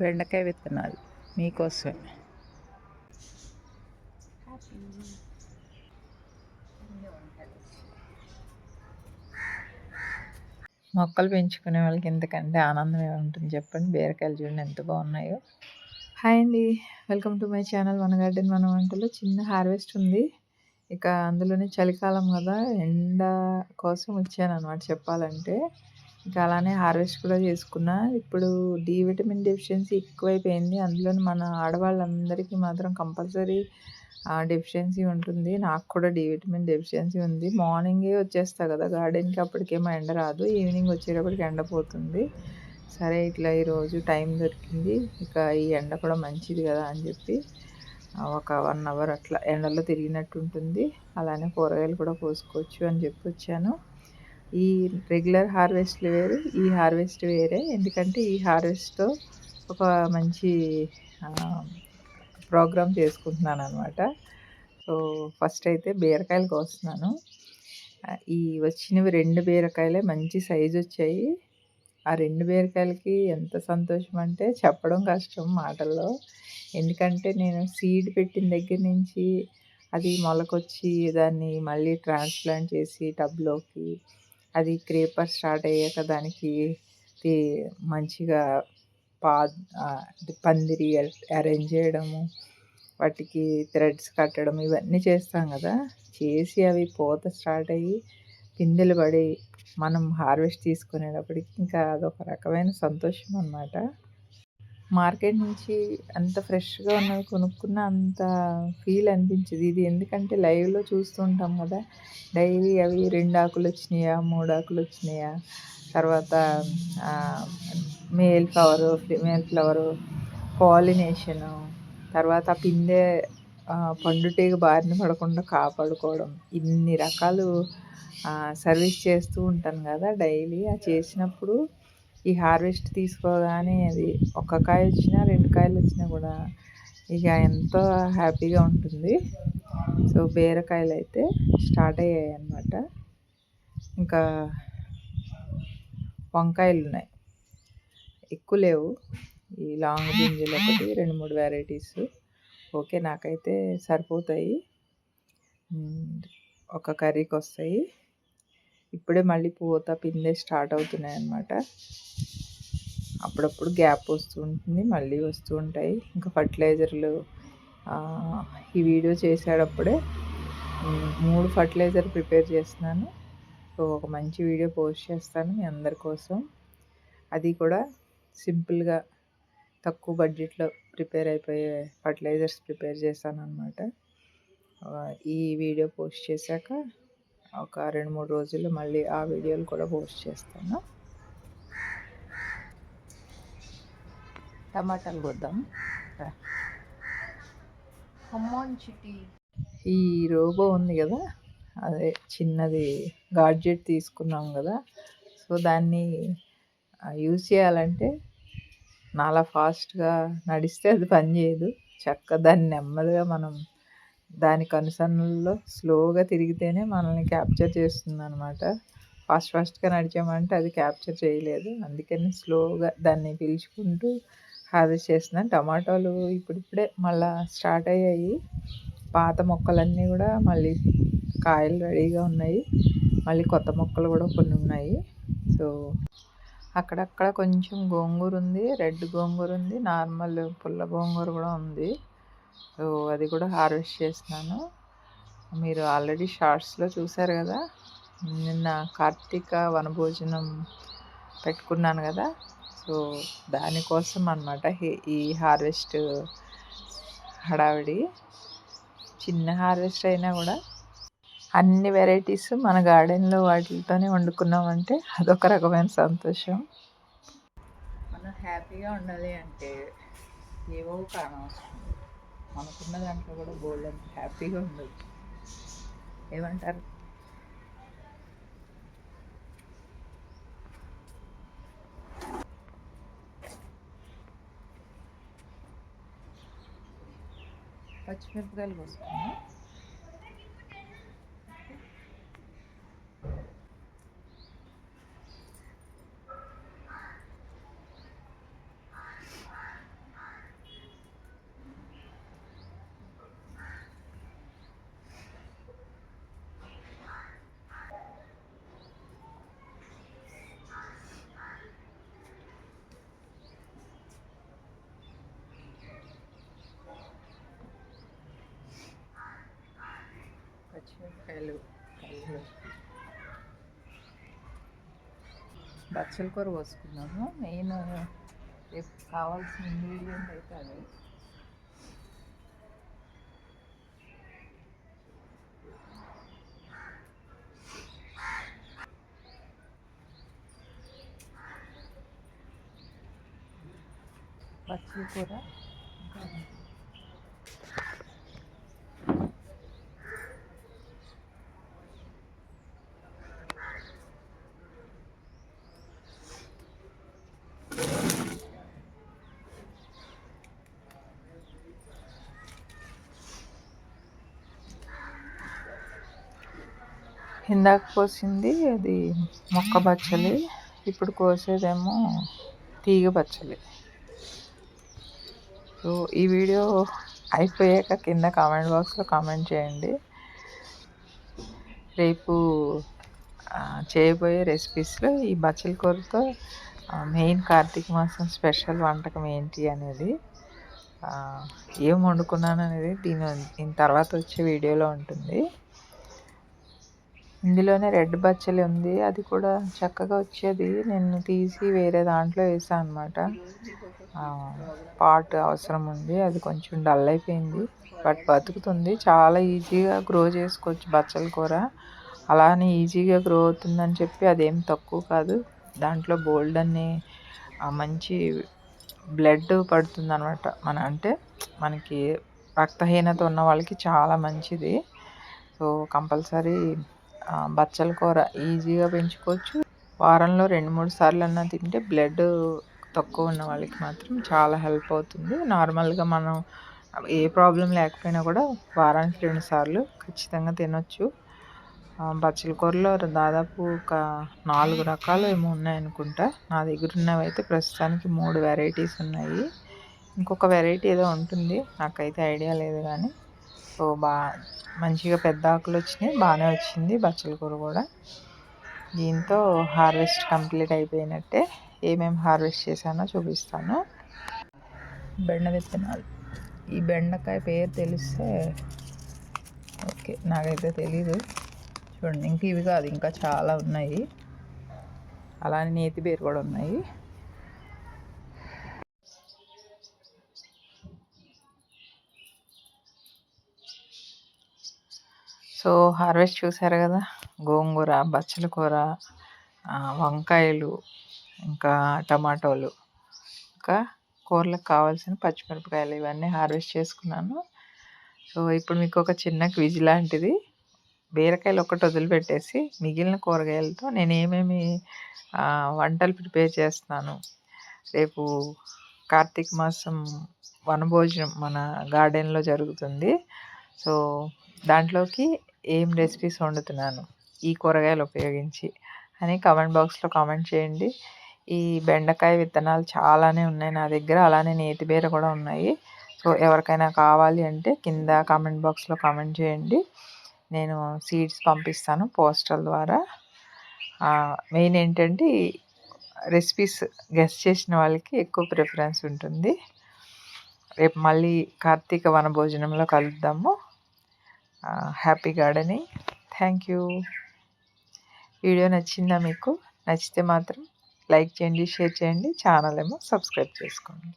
బెండకాయ విత్తనాలు మీకోసమే. మొక్కలు పెంచుకునే వాళ్ళకి ఎందుకంటే ఆనందం ఏముంటుంది చెప్పండి? బీరకాయలు చూడండి ఎంత బాగున్నాయో. హాయ్ అండి. వెల్కమ్ టు మై ఛానల్ మన గార్డెన్ మన వంటలో. చిన్న హార్వెస్ట్ ఉంది. ఇక అందులోనే చలికాలం కదా ఎండ కోసం వచ్చాను అనమాట చెప్పాలంటే. ఇంకా అలానే హార్వెస్ట్ కూడా చేసుకున్నా. ఇప్పుడు డి విటమిన్ డెఫిషియన్సీ ఎక్కువైపోయింది. అందులోని మన ఆడవాళ్ళందరికీ మాత్రం కంపల్సరీ డెఫిషియన్సీ ఉంటుంది. నాకు కూడా డి విటమిన్ డెఫిషియన్సీ ఉంది. మార్నింగే వచ్చేస్తా కదా గార్డెన్కి అప్పటికేమో ఎండ రాదు. ఈవినింగ్ వచ్చేటప్పటికి ఎండ పోతుంది. సరే ఇట్లా ఈరోజు టైం దొరికింది. ఇక ఈ ఎండ కూడా మంచిది కదా అని చెప్పి ఒక వన్ అవర్ అట్లా ఎండలో తిరిగినట్టు ఉంటుంది. అలానే కూరగాయలు కూడా కోసుకోవచ్చు అని చెప్పి వచ్చాను. ఈ రెగ్యులర్ హార్వెస్ట్లు వేరు ఈ హార్వెస్ట్ వేరే. ఎందుకంటే ఈ హార్వెస్ట్తో ఒక మంచి ప్రోగ్రామ్ చేసుకుంటున్నాను అనమాట సో ఫస్ట్ అయితే బీరకాయలు కోస్తున్నాను. ఈ వచ్చినవి రెండు బీరకాయలే మంచి సైజు వచ్చాయి. ఆ రెండు బీరకాయలకి ఎంత సంతోషం అంటే చెప్పడం కష్టం మాటల్లో. ఎందుకంటే నేను సీడ్ పెట్టిన దగ్గర నుంచి అది మొలకొచ్చి దాన్ని మళ్ళీ ట్రాన్స్ప్లాంట్ చేసి టబ్లోకి అది క్రేపర్ స్టార్ట్ అయ్యాక దానికి మంచిగా పా పందిరి అరేంజ్ చేయడము వాటికి థ్రెడ్స్ కట్టడం ఇవన్నీ చేస్తాం కదా. చేసి అవి పూత స్టార్ట్ అయ్యి పిందెలు పడి మనం హార్వెస్ట్ తీసుకునేటప్పటికి ఇంకా అదొక రకమైన సంతోషం అన్నమాట. మార్కెట్ నుంచి అంత ఫ్రెష్గా ఉన్నవి కొనుక్కున్న అంత ఫీల్ అనిపించదు. ఇది ఎందుకంటే లైవ్లో చూస్తుంటాం కదా డైలీ అవి రెండు ఆకులు వచ్చినాయా మూడు ఆకులు వచ్చినాయా? తర్వాత male flower female flower pollination తర్వాత పిందె పండుటీగ బారిన పడకుండా కాపాడుకోవడం ఇన్ని రకాలు సర్వీస్ చేస్తూ ఉంటాను కదా డైలీ. ఆ చేసినప్పుడు ఈ హార్వెస్ట్ తీసుకోగానే అది ఒక కాయ వచ్చినా రెండు కాయలు వచ్చినా కూడా ఇక ఎంతో హ్యాపీగా ఉంటుంది. సో బీరకాయలు అయితే స్టార్ట్ అయ్యాయి అన్నమాట. ఇంకా వంకాయలు ఉన్నాయి ఎక్కువ లేవు. ఈ లాంగ్ గింజలు ఒకటి రెండు మూడు వెరైటీస్ ఓకే నాకైతే సరిపోతాయి. ఒక కర్రీకి వస్తాయి ఇప్పుడే మళ్ళీ పూత పిందే స్టార్ట్ అవుతున్నాయి అన్నమాట అప్పుడప్పుడు గ్యాప్ వస్తూ ఉంటుంది మళ్ళీ వస్తూ ఉంటాయి. ఇంకా ఫర్టిలైజర్లు ఈ వీడియో చేసేటప్పుడే మూడు ఫర్టిలైజర్ ప్రిపేర్ చేస్తున్నాను. సో ఒక మంచి వీడియో పోస్ట్ చేస్తాను మీ అందరి కోసం. అది కూడా సింపుల్గా తక్కువ బడ్జెట్లో ప్రిపేర్ అయిపోయే ఫర్టిలైజర్స్ ప్రిపేర్ చేశాను అనమాట ఈ వీడియో పోస్ట్ చేశాక ఒక రెండు మూడు రోజుల్లో మళ్ళీ ఆ వీడియోలు కూడా పోస్ట్ చేస్తాను. టమాటాలు కొద్దాం. ఈ రోబో ఉంది కదా అదే చిన్నది గాడ్జెట్ తీసుకున్నాం కదా సో దాన్ని యూజ్ చేయాలంటే నాలా ఫాస్ట్గా నడిస్తే అది పనిచేయదు చక్క దాన్ని నెమ్మదిగా మనం దాని కనుసన్నల్లో స్లోగా తిరిగితేనే మనల్ని క్యాప్చర్ చేస్తుంది అనమాట ఫాస్ట్ ఫాస్ట్గా నడిచామంటే అది క్యాప్చర్ చేయలేదు. అందుకని స్లోగా దాన్ని పిలుచుకుంటూ హార్వెస్ట్ చేస్తున్నాను టమాటోలు ఇప్పుడిప్పుడే మళ్ళా స్టార్ట్ అయ్యాయి. పాత మొక్కలన్నీ కూడా మళ్ళీ కాయలు రెడీగా ఉన్నాయి. మళ్ళీ కొత్త మొక్కలు కూడా కొన్ని ఉన్నాయి. సో అక్కడక్కడ కొంచెం గోంగూర ఉంది. రెడ్ గోంగూర ఉంది. నార్మల్ పుల్ల గోంగూర కూడా ఉంది. అది కూడా హార్వెస్ట్ చేస్తున్నాను. మీరు ఆల్రెడీ షార్ట్స్లో చూసారు కదా నిన్న కార్తీక వనభోజనం పెట్టుకున్నాను కదా సో దానికోసం అనమాట ఈ హార్వెస్ట్ హడావిడి. చిన్న హార్వెస్ట్ అయినా కూడా అన్ని వెరైటీస్ మన గార్డెన్లో వాటితోనే వండుకున్నామంటే అదొక రకమైన సంతోషం. మనం హ్యాపీగా ఉండాలి అంటే ఏవో కానవసరం మనకున్న దాంట్లో కూడా గోల్డ్ అండ్ హ్యాపీగా ఉండొచ్చు. ఏమంటారు? పచ్చిమిరపకాయలు కోసుకున్నాను కాయలు కాయలు బచ్చల కూర పోసుకున్నాము మెయిన్ రేపు కావాల్సిన ఇంగ్రీడియంట్ అయితే అదే బచ్చల కూర ఇందాక కోసింది అది మొక్క బచ్చలి ఇప్పుడు కోసేదేమో తీగ బచ్చలి సో ఈ వీడియో అయిపోయాక కింద కామెంట్ బాక్స్లో కామెంట్ చేయండి. రేపు చేయబోయే రెసిపీస్లో ఈ బచ్చల కూరతో మెయిన్ కార్తీక మాసం స్పెషల్ వంటకం ఏంటి అనేది ఏం వండుకున్నాను అనేది దీని దీని తర్వాత వచ్చే వీడియోలో ఉంటుంది. ఇందులోనే రెడ్ బచ్చలి ఉంది. అది కూడా చక్కగా వచ్చేది. నేను తీసి వేరే దాంట్లో వేసాను అనమాట పాట్ అవసరం ఉంది. అది కొంచెం డల్ అయిపోయింది. బట్ బతుకుతుంది. చాలా ఈజీగా గ్రో చేసుకోవచ్చు బచ్చల కూర. అలానే ఈజీగా గ్రో అవుతుందని చెప్పి అదేం తక్కువ కాదు. దాంట్లో బోల్డ్ అన్ని మంచి బ్లడ్ పడుతుంది అనమాట మన అంటే మనకి రక్తహీనత ఉన్న వాళ్ళకి చాలా మంచిది. సో కంపల్సరీ బచ్చల కూర ఈజీగా పెంచుకోవచ్చు. వారంలో రెండు మూడు సార్లు అన్నా తింటే బ్లడ్ తక్కువ ఉన్న వాళ్ళకి మాత్రం చాలా హెల్ప్ అవుతుంది. నార్మల్గా మనం ఏ ప్రాబ్లం లేకపోయినా కూడా వారానికి రెండు సార్లు ఖచ్చితంగా తినొచ్చు. బచ్చల కూరలో దాదాపు ఒక నాలుగు రకాలు ఏమో ఉన్నాయనుకుంటా. నా దగ్గర ఉన్నవి అయితే ప్రస్తుతానికి మూడు వెరైటీస్ ఉన్నాయి. ఇంకొక వెరైటీ ఏదో ఉంటుంది. నాకైతే ఐడియా లేదు కానీ. సో బా మంచిగా పెద్ద ఆకులు వచ్చినాయి. బాగానే వచ్చింది బచ్చల కూర కూడా. దీంతో హార్వెస్ట్ కంప్లీట్ అయిపోయినట్టే ఏమేమి హార్వెస్ట్ చేశానో చూపిస్తాను. బెండ విత్తనాలు. ఈ బెండకాయ పేరు తెలిస్తే ఓకే నాకైతే తెలీదు. చూడండి ఇంక ఇవి కాదు ఇంకా చాలా ఉన్నాయి. అలానే నేతి పేరు కూడా ఉన్నాయి. సో హార్వెస్ట్ చూసారు కదా? గోంగూర బచ్చల కూర వంకాయలు ఇంకా టమాటోలు ఇంకా కూరలకు కావాల్సిన పచ్చిమిరపకాయలు ఇవన్నీ హార్వెస్ట్ చేసుకున్నాను. సో ఇప్పుడు మీకు ఒక చిన్న క్విజ్ లాంటిది. బీరకాయలు ఒకటి వదిలిపెట్టేసి మిగిలిన కూరగాయలతో నేను ఏమేమి వంటలు ప్రిపేర్ చేస్తున్నాను. రేపు కార్తీక మాసం వనభోజనం మన గార్డెన్లో జరుగుతుంది. సో దాంట్లోకి ఏం రెసిపీస్ వండుతున్నాను? ఈ కూరగాయలు ఉపయోగించి అని కామెంట్ బాక్స్లో కామెంట్ చేయండి. ఈ బెండకాయ విత్తనాలు చాలానే ఉన్నాయి నా దగ్గర. అలానే నేతిబీర కూడా ఉన్నాయి. సో ఎవరికైనా కావాలి అంటే కింద కామెంట్ బాక్స్లో కామెంట్ చేయండి. నేను సీడ్స్ పంపిస్తాను పోస్టల్ ద్వారా. మెయిన్ ఏంటంటే రెసిపీస్ గెస్ట్ చేసిన వాళ్ళకి ఎక్కువ ప్రిఫరెన్స్ ఉంటుంది. రేపు మళ్ళీ కార్తీక వనభోజనంలో కలుద్దాము. Happy gardening. Thank you. Video నచ్చిందా మీకు? నచ్చితే మాత్రం లైక్ చేయండి షేర్ చేయండి. ఛానల్ ఏమో సబ్స్క్రైబ్ చేసుకోండి.